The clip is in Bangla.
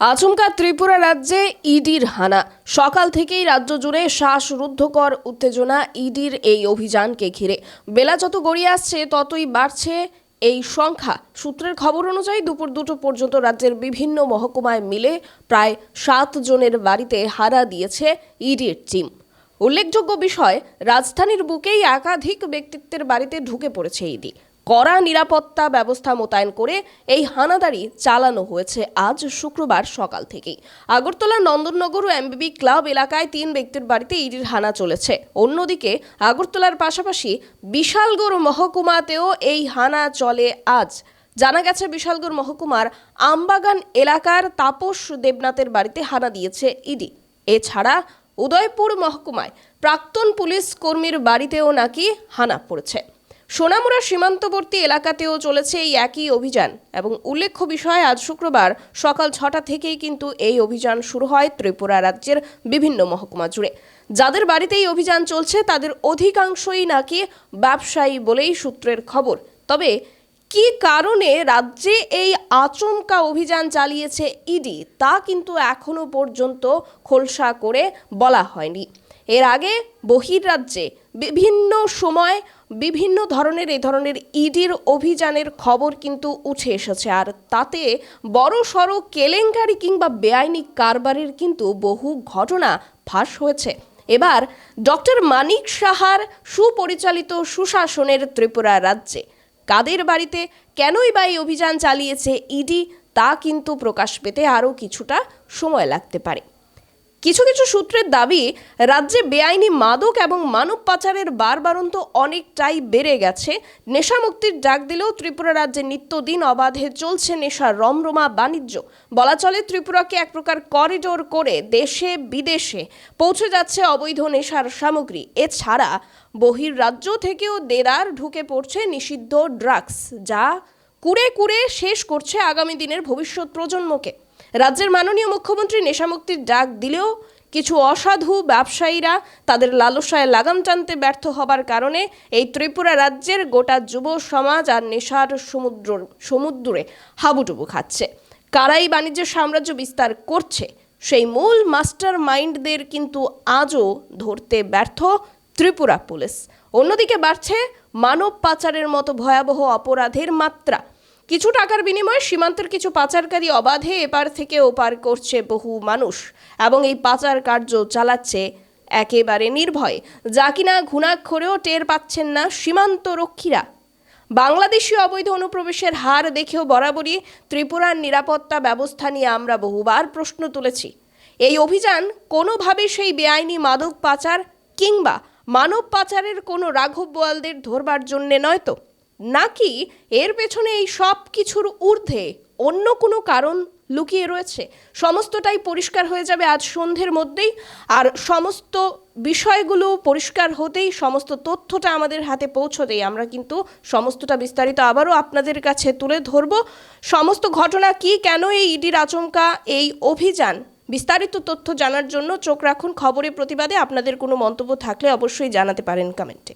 আচমকা ত্রিপুরা রাজ্যে ইডির হানা। সকাল থেকেই রাজ্য জুড়ে শ্বাসরুদ্ধকর উত্তেজনা ইডির এই অভিযানকে ঘিরে। বেলা যত গড়িয়ে আসছে, ততই বাড়ছে এই সংখ্যা। সূত্রের খবর অনুযায়ী দুপুর দুটো পর্যন্ত রাজ্যের বিভিন্ন মহকুমায় মিলে প্রায় সাত জনের বাড়িতে হারা দিয়েছে ইডির টিম। উল্লেখযোগ্য বিষয়, রাজধানীর বুকেই একাধিক ব্যক্তিত্বের বাড়িতে ঢুকে পড়েছে ইডি। কড়া নিরাপত্তা ব্যবস্থা মোতায়েন করে এই হানাদারি চালানো হয়েছে আজ শুক্রবার সকাল থেকেই। আগরতলা নন্দননগর ও এমবিবি ক্লাব এলাকায় তিন ব্যক্তির বাড়িতে ইডির হানা চলেছে। অন্যদিকে আগরতলার পাশাপাশি বিশালগড় মহকুমাতেও এই হানা চলে আজ। জানা গেছে, বিশালগড় মহকুমার আমবাগান এলাকার তাপস দেবনাথের বাড়িতে হানা দিয়েছে ইডি। এছাড়া উদয়পুর মহকুমায় প্রাক্তন পুলিশ কর্মীর বাড়িতেও নাকি হানা পড়েছে। সোনামুড়া সীমান্তবর্তী এলাকাতেও চলেছে এই একই অভিযান এবং উল্লেখ্য বিষয়, আজ শুক্রবার সকাল ছটা থেকেই কিন্তু এই অভিযান শুরু হয় ত্রিপুরা রাজ্যের বিভিন্ন মহকুমা জুড়ে। যাদের বাড়িতে এই অভিযান চলছে, তাদের অধিকাংশই নাকি ব্যবসায়ী বলেই সূত্রের খবর। তবে কি কারণে রাজ্যে এই আচমকা অভিযান চালিয়েছে ইডি, তা কিন্তু এখনও পর্যন্ত খোলসা করে বলা হয়নি। এর আগে বহির্রাজ্যে বিভিন্ন সময় বিভিন্ন ধরনের, এই ধরনের ইডির অভিযানের খবর কিন্তু উঠে এসেছে। আর তাতে বড় সড় কেলেঙ্কারি কিংবা বেআইনি কারবারের কিন্তু বহু ঘটনা ফাঁস হয়েছে। এবার ডক্টর মানিক সাহার সুপরিচালিত সুশাসনের ত্রিপুরা রাজ্যে কাদের বাড়িতে কেনই বা এই অভিযান চালিয়েছে ইডি তা কিন্তু প্রকাশ পেতে আরও কিছুটা সময় লাগতে পারে। কিছু কিছু সূত্রের দাবি, রাজ্যে বেআইনি মাদক এবং মানব পাচারের বারবারন্ত অনেকটাই বেড়ে গেছে। নেশামুক্তির ডাক দিলেও ত্রিপুরা রাজ্যে নিত্যদিন অবাধে চলছে নেশার রমরমা বাণিজ্য। বলা চলে, ত্রিপুরাকে এক প্রকার করিডোর করে দেশে বিদেশে পৌঁছে যাচ্ছে অবৈধ নেশার সামগ্রী। এছাড়া বহির রাজ্য থেকেও দেদার ঢুকে পড়ছে নিষিদ্ধ ড্রাগস, যা কুড়ে কুড়ে শেষ করছে আগামী দিনের ভবিষ্যৎ প্রজন্মকে। রাজ্যের মাননীয় মুখ্যমন্ত্রী নেশামুক্তির ডাক দিলেও কিছু অসাধু ব্যবসায়ীরা তাদের লালসায় লাগাম টানতে ব্যর্থ হবার কারণে এই ত্রিপুরা রাজ্যের গোটা যুব সমাজ আর নেশার সমুদ্র, সমুদ্রে হাবুডুবু খাচ্ছে। কারাই বাণিজ্যের সাম্রাজ্য বিস্তার করছে, সেই মূল মাস্টার মাইন্ডদের কিন্তু আজও ধরতে ব্যর্থ ত্রিপুরা পুলিশ। অন্যদিকে বাড়ছে মানব পাচারের মতো ভয়াবহ অপরাধের মাত্রা। কিছু টাকার বিনিময়ে সীমান্তের কিছু পাচারকারী অবাধে এপার থেকে ওপার করছে বহু মানুষ এবং এই পাচার কার্য চালাচ্ছে একেবারে নির্ভয়। যা কিনা ঘুণাক্ষরেও টের পাচ্ছেন না সীমান্ত রক্ষীরা বাংলাদেশি অবৈধ অনুপ্রবেশের হার দেখেও বরাবরই ত্রিপুরার নিরাপত্তা ব্যবস্থা নিয়ে আমরা বহুবার প্রশ্ন তুলেছি। এই অভিযান কোনোভাবে সেই বেআইনি মাদক পাচার কিংবা মানব পাচারের কোনো রাঘব বোয়ালদের ধরবার জন্যে নয় তো? নাকি এর পেছনে এই সব কিছুর ঊর্ধ্বে অন্য কোনো কারণ লুকিয়ে রয়েছে? সমস্তটাই পরিষ্কার হয়ে যাবে আজ সন্ধ্যের মধ্যেই, আর সমস্ত বিষয়গুলো পরিষ্কার হতেই, সমস্ত তথ্যটা আমাদের হাতে পৌঁছতেই আমরা কিন্তু সমস্তটা বিস্তারিত আবারও আপনাদের কাছে তুলে ধরব। সমস্ত ঘটনা কি, কেন এই ইডির আচমকা, এই অভিযান? বিস্তারিত তথ্য জানার জন্য চোখ রাখুন খবরের প্রতিবাদে। আপনাদের কোনো মন্তব্য থাকলে অবশ্যই জানাতে পারেন কমেন্টে।